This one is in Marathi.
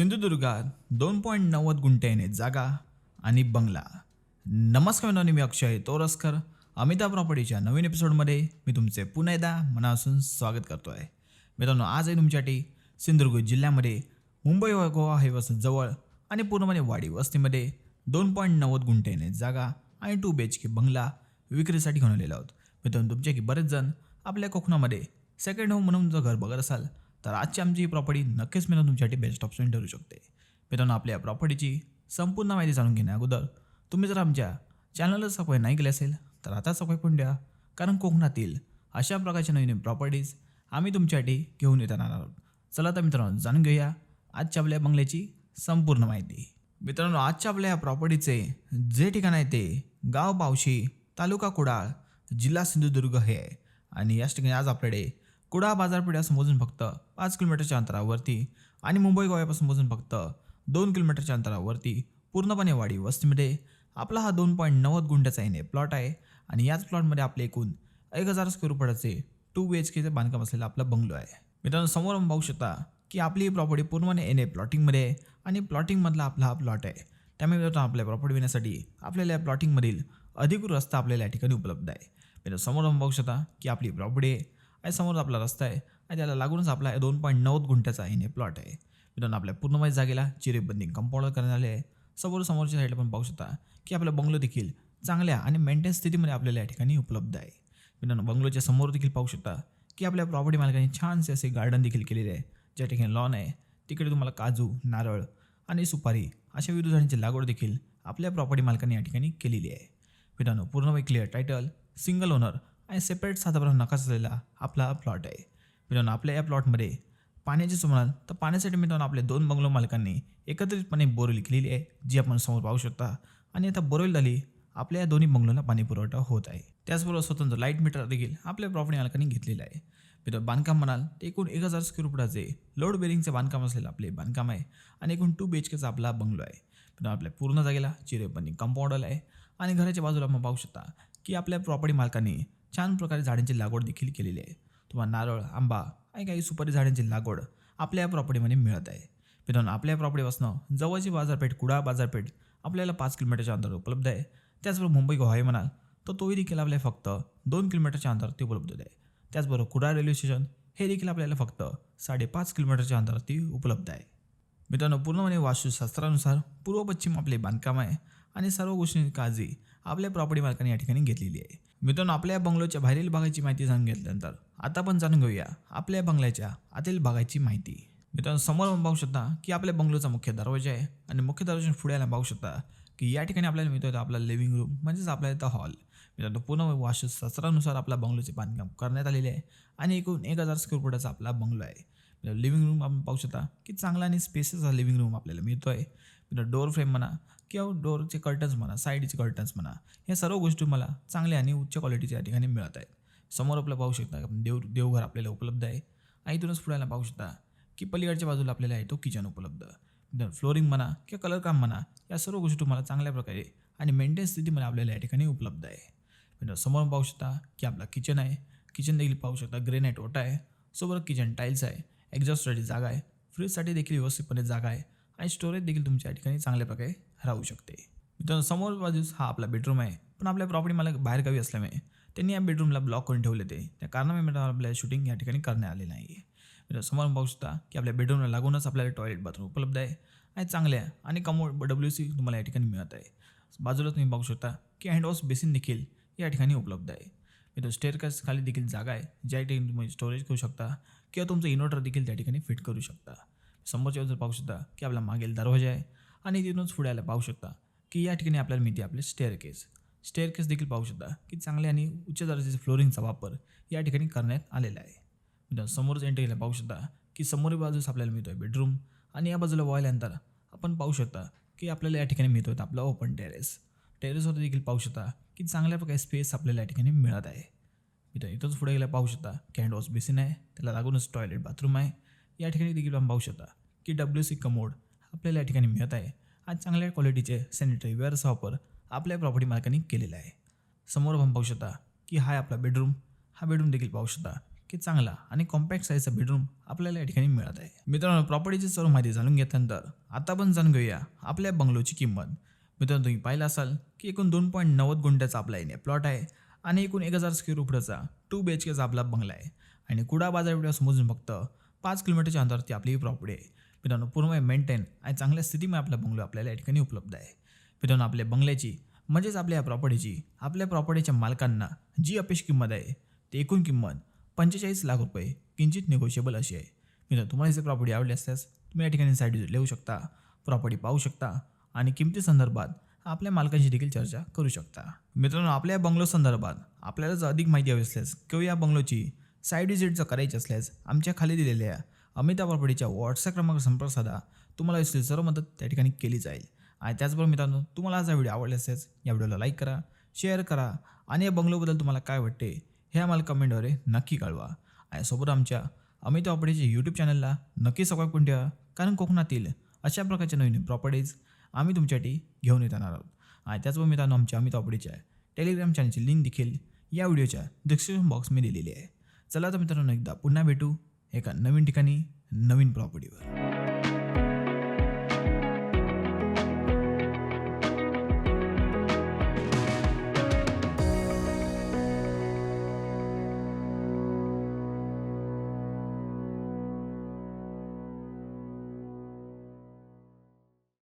सिंधुदुर्गात दोन पॉईंट नव्वद गुंठ्याने जागा आणि बंगला. नमस्कार मित्रांनो मी अक्षय तोरसकर. अमिता प्रॉपर्टीच्या नवीन एपिसोडमध्ये मी तुमचे पुन्हा एकदा मनापासून स्वागत करतो आहे मित्रांनो आज आहे तुमच्यासाठी सिंधुदुर्ग जिल्ह्यामध्ये मुंबई गोवा हायवेपासून जवळ आणि पूर्णपणे वाडी वस्तीमध्ये दोन पॉईंट नव्वद गुंठ्याने जागा आणि टू बी एच के बंगला विक्रीसाठी घेऊन आलेलो आहोत. मित्रांनो तुमच्याकी बरेच जण आपल्या कोकणामध्ये सेकंड होम म्हणून जर घर बघत असाल तर आजची आमची ही प्रॉपर्टी नक्कीच मिळून तुमच्यासाठी बेस्ट ऑप्शन ठरू शकते. मित्रांनो आपल्या प्रॉपर्टीची संपूर्ण माहिती जाणून घेण्या अगोदर तुम्ही जर आमच्या चॅनलला सबस्क्राईब नाही केले असेल तर आता सबस्क्राईब पण द्या. कारण कोकणातील अशा प्रकारच्या नवीन प्रॉपर्टीज आम्ही तुमच्यासाठी घेऊन येत राहणार आहोत. चला तर मित्रांनो जाणून घेऊया आजच्या आपल्या बंगल्याची संपूर्ण माहिती. मित्रांनो आजच्या आपल्या या प्रॉपर्टीचे जे ठिकाण आहे ते गाव पावशी तालुका कुडाळ जिल्हा सिंधुदुर्ग हे आहे. आणि याच ठिकाणी आज आपल्याकडे कुडाळ बाजारपेठापासून मोजून फक्त पाच किलोमीटरच्या अंतरावरती आणि मुंबई गोव्यापासून मोजून फक्त दोन किलोमीटरच्या अंतरावरती पूर्णपणे वाडी वस्तीमध्ये. आपला हा दोन पॉईंट नव्वद गुंठ्याचा येणे प्लॉट आहे आणि याच प्लॉटमध्ये आपले एकूण एक हजार स्क्वेअर फुटाचे टू बी एच केचे बांधकाम असलेला आपला बंगलो आहे. मित्रांनो समोर आपण पाहू शकता की आपली ही प्रॉपर्टी पूर्णपणे एन ए प्लॉटिंगमध्ये आणि प्लॉटिंगमधला आपला हा प्लॉट आहे. त्यामुळे मित्रांनो आपल्या प्रॉपर्टी विण्यासाठी आपल्याला या प्लॉटिंगमधील अधिकृत रस्ता आपल्याला या ठिकाणी उपलब्ध आहे. मित्रांनो समोर आपण पाहू शकता की आपली प्रॉपर्टी आहे आणि समोर आपला रस्ता आहे. आणि त्याला लागूनच आपला दोन पॉईंट नव्वद गुंठ्याचा आहे प्लॉट आहे. मित्रांनो आपल्या पूर्णमय जागेला चिरेबंदी कंपाऊंडर करण्यात आले आहे. समोर समोरच्या साईडला पण पाहू शकता की आपला बंगलो देखील चांगल्या आणि मेंटेन स्थितीमध्ये आपल्याला या ठिकाणी उपलब्ध आहे. मित्रांनो बंगलोच्या समोर देखील पाहू शकता की आपल्या प्रॉपर्टी मालकाने छानसे असे गार्डन देखील केलेले आहे. ज्या ठिकाणी लॉन आहे तिकडे तुम्हाला काजू नारळ आणि सुपारी अशा विविध झाडांची लागवड देखील आपल्या प्रॉपर्टी मालकाने या ठिकाणी केलेली आहे. मित्रांनो पूर्णपणे क्लिअर टायटल सिंगल ओनर आणि सेपरेट साधारण नकाच असलेला आपला प्लॉट आहे. मित्रांनो आपल्या या प्लॉटमध्ये पाण्याची म्हणाल तर पाण्यासाठी मित्रांनो आपल्या दोन बंगलो मालकांनी एकत्रितपणे बोरवेल केलेली आहे जी आपण समोर पाहू शकता. आणि आता बोरवेल झाली आपल्या या दोन्ही बंगलोला पाणी पुरवठा होत आहे. त्याचबरोबर स्वतंत्र लाइट मीटर देखील आपल्या प्रॉपर्टी मालकांनी घेतलेलं आहे. मित्रांनो बांधकाम म्हणाल तर एकूण एक हजार स्क्वेअर फुटाचे लोड बेरिंगचे बांधकाम असलेलं आपले बांधकाम आहे आणि एकूण टू बी एच केचा आपला बंगलो आहे. मित्रांनो आपल्या पूर्ण जागेला चिरेपणी कंपाऊंडल आहे. आणि घराच्या बाजूला आपण पाहू शकता की आपल्या प्रॉपर्टी मालकांनी छान प्रकारे झाडांची लागवड देखील केलेली आहे. तुम्हाला नारळ आंबा आणि काही सुपारी झाडांची लागवड आपल्या प्रॉपर्टीमध्ये मिळत आहे. मित्रांनो आपल्या प्रॉपर्टीपासून जवळची बाजारपेठ कुडाळ बाजारपेठ आपल्याला पाच किलोमीटरच्या अंतर उपलब्ध आहे. त्याचबरोबर मुंबई गोहाई म्हणाल तर तोही देखील आपल्याला फक्त दोन किलोमीटरच्या अंतरावरती उपलब्ध आहे. त्याचबरोबर कुडाळ रेल्वे स्टेशन हे देखील आपल्याला फक्त साडेपाच किलोमीटरच्या अंतरावरती उपलब्ध आहे. मित्रांनो पूर्णपणे वास्तुशास्त्रानुसार पूर्व पश्चिम आपले बांधकाम आहे आणि सर्व गोष्टींची काळजी आपल्या प्रॉपर्टी मालकाने या ठिकाणी घेतलेली आहे. मित्रांनो आपल्या बंगलोच्या बाहेरील भागाची माहिती जाणून घेतल्यानंतर आता पण जाणून घेऊया आपल्या बंगल्याच्या आतील भागाची माहिती. मित्रांनो समोर आपण पाहू शकता की आपल्या बंगलोचा मुख्य दरवाजा आहे आणि मुख्य दरवाजा पुढे यायला पाहू शकता की या ठिकाणी आपल्याला मिळतो आपला लिव्हिंग रूम म्हणजेच आपल्या इथं हॉल मित्रांनो पूर्ण वास्तुशास्त्रानुसार आपला बंगलोचे बांधकाम करण्यात आलेले आहे आणि एकूण एक हजार स्क्वेअर फुटाचा आपला बंगलो आहे. लिव्हिंग रूम आपण पाहू शकता की चांगला आणि स्पेसेस हा लिव्हिंग रूम आपल्याला मिळतो आहे डोर डोअर फ्रेम म्हणा किंवा डोअरचे कर्टन्स म्हणा साईडचे कर्टन्स म्हणा या सर्व गोष्टी मला चांगल्या आणि उच्च क्वालिटीच्या या ठिकाणी मिळत आहेत. समोर आपलं पाहू शकता आपण देव देवघर आपल्याला उपलब्ध आहे. आणि इथूनच पुढे पाहू शकता की पलीकडच्या बाजूला आपल्याला आहे तो किचन उपलब्ध. फ्लोरिंग म्हणा किंवा कलर काम म्हणा या सर्व गोष्टी तुम्हाला चांगल्या प्रकारे आणि मेंटेन स्थितीमध्ये आपल्याला या ठिकाणी उपलब्ध आहे. समोर पाहू शकता की आपला किचन आहे. किचन देखील पाहू शकता ग्रेनाईट ओटा आहे. सोबत किचन टाईल्स आहे. एक्झॉस्टसाठी जागा आहे. फ्रीजसाठी देखील व्यवस्थितपणे जागा आहे. आणि स्टोरेज देखील तुमच्या या ठिकाणी चांगल्या प्रकारे राहू शकते. मित्रांनो समोर बाजूस हा आपला बेडरूम आहे पण आपल्या प्रॉपर्टी मला बाहेरगावी असल्यामुळे त्यांनी या बेडरूमला ब्लॉक करून ठेवले ते. त्या कारणामुळे मित्रांनो आपल्याला शूटिंग या ठिकाणी करण्यात आले नाही. मित्रांनो समोर पाहू शकता की आपल्या बेडरूमला लागूनच आपल्याला टॉयलेट बाथरूम उपलब्ध आहे आणि चांगल्या आणि कमोड डब्ल्यू सी तुम्हाला या ठिकाणी मिळत आहे. बाजूला तुम्ही पाहू शकता की हँडवॉश बेसिन देखील या ठिकाणी उपलब्ध आहे. मित्रांनो स्टेअरकेस खाली देखील जागा आहे ज्या ठिकाणी तुम्ही स्टोरेज करू शकता किंवा तुमचं इन्व्हर्टर देखील त्या ठिकाणी फिट करू शकता. समोरच्या बाजूला पाहू शकता की आपला मागील दरवाजा आहे आणि तिथूनच पुढे आला पाहू शकता की या ठिकाणी आपल्याला मिळते आपले स्टेअर केस स्टेअर केस देखील पाहू शकता की चांगले आणि उच्च दर्जाचे फ्लोरिंगचा वापर या ठिकाणी करण्यात आलेला आहे. मित्रांनो समोरच एंट्री केला पाहू शकता की समोरील बाजूस आपल्याला मिळतो आहे बेडरूम आणि या बाजूला वळल्यानंतर आपण पाहू शकता की आपल्याला या ठिकाणी मिळतो आहे आपला ओपन टेरेस टेरेसवर देखील पाहू शकता की चांगल्या प्रकारे स्पेस आपल्याला या ठिकाणी मिळत आहे. मित्रांनो इथंच पुढे गेल्या पाहू शकता कॅन्ड वॉश बेसिन आहे त्याला लागूनच टॉयलेट बाथरूम आहे. या ठिकाणी देखील आपण पाहू शकता की डब्ल्यू सी कमोड आपल्याला या ठिकाणी मिळत आहे. आणि चांगल्या क्वालिटीचे सॅनिटरी वेअरचा वापर आपल्या प्रॉपर्टी मालकांनी केलेला आहे. समोर आपण पाहू शकता की हा आपला बेडरूम हा बेडरूम देखील पाहू शकता की चांगला आणि कॉम्पॅक्ट साईजचा बेडरूम आपल्याला या ठिकाणी मिळत आहे. मित्रांनो प्रॉपर्टीची सर्व माहिती जाणून घेतल्यानंतर आता पण जाणून घेऊया आपल्या बंगलोची किंमत. मित्रांनो तुम्ही पाहिलं असाल की एकूण दोन पॉईंट नव्वद गुंठ्याचा आपला येणे प्लॉट आहे आणि एकूण एक हजार स्क्वेअर फुटाचा टू बी एच केचा आपला बंगला आहे. आणि कुडा बाजारपेठेपासून समजून फक्त पाच किलोमीटरच्या अंतरावरती आपली ही प्रॉपर्टी आहे. मित्रांनो पूर्ण मेंटेन आणि चांगल्या स्थितीमध्ये आपला बंगलो आपल्याला या ठिकाणी उपलब्ध आहे. मित्रांनो आपल्या बंगल्याची म्हणजेच आपल्या या प्रॉपर्टीची आपल्या प्रॉपर्टीच्या मालकांना जी अपेक्षित किंमत आहे ती एकूण किंमत पंचेचाळीस लाख रुपये किंचित निगोशिएबल अशी आहे. मित्रांनो तुम्हाला जर प्रॉपर्टी आवडली असल्यास तुम्ही या ठिकाणी साईड लिहू शकता प्रॉपर्टी पाहू शकता आणि किमती संदर्भात आपल्या मालकांशी देखील चर्चा करू शकता. मित्रांनो आपल्या या बंगलो संदर्भात आपल्याला जर अधिक माहिती हवी असल्यास किंवा या बंगलोची साईड विजिट जर करायची असल्यास आमच्या खाली दिलेल्या अमिता प्रॉपर्टीच्या व्हॉट्सअप क्रमांक संपर्क साधा तुम्हाला इसली सर्व मदत त्या ठिकाणी केली जाईल. आणि त्याचबरोबर मित्रांनो तुम्हाला हा व्हिडिओ आवडला असेल या व्हिडिओला लाईक करा शेअर करा आणि या बंगलोबद्दल तुम्हाला काय वाटते हे आम्हाला कमेंटद्वारे नक्की कळवा. आणि सोबत आमच्या अमित प्रॉपर्टीच्या यूट्यूब चॅनलला नक्की सबस्क्राईब करून ठेवा कारण कोकणातील अशा प्रकारच्या नवीन प्रॉपर्टीज आम्ही तुमच्यासाठी घेऊन येत राहणार आहोत. आणि त्याचबरोबर मित्रांनो आमच्या अमित प्रॉपर्टीच्या टेलिग्राम चॅनलची लिंक देखील या व्हिडिओच्या डिस्क्रिप्शन बॉक्समध्ये दिलेली आहे. चला तर मित्रांनो एकदा पुन्हा भेटू. एका नवीन ठिकाणी नवीन प्रॉपर्टीवर